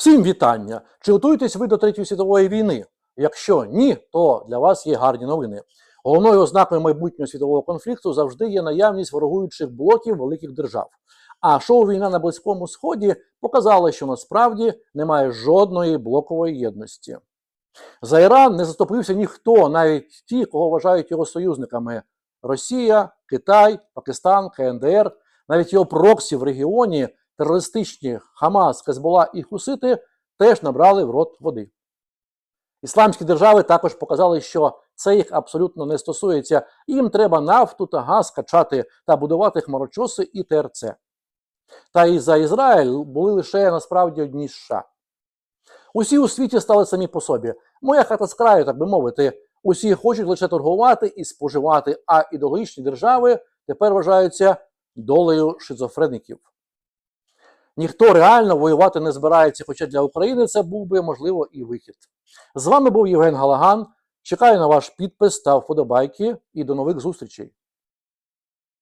Всім вітання! Чи готуєтесь ви до Третьої світової війни? Якщо ні, то для вас є гарні новини. Головною ознакою майбутнього світового конфлікту завжди є наявність ворогуючих блоків великих держав. А шоу Війна на Близькому Сході показало, що насправді немає жодної блокової єдності. За Іран не заступився ніхто, навіть ті, кого вважають його союзниками: Росія, Китай, Пакистан, КНДР, навіть його проксі в регіоні, терористичні Хамас, Хезбола і Хусити теж набрали в рот води. Ісламські держави також показали, що це їх абсолютно не стосується. Їм треба нафту та газ качати та будувати хмарочоси і ТРЦ. Та і за Ізраїль були лише насправді одні США. Усі у світі стали самі по собі. Моя хата з краю, так би мовити. Усі хочуть лише торгувати і споживати, а ідеологічні держави тепер вважаються долею шизофреників. Ніхто реально воювати не збирається, хоча для України це був би, можливо, і вихід. З вами був Євген Галаган. Чекаю на ваш підпис та вподобайки і до нових зустрічей.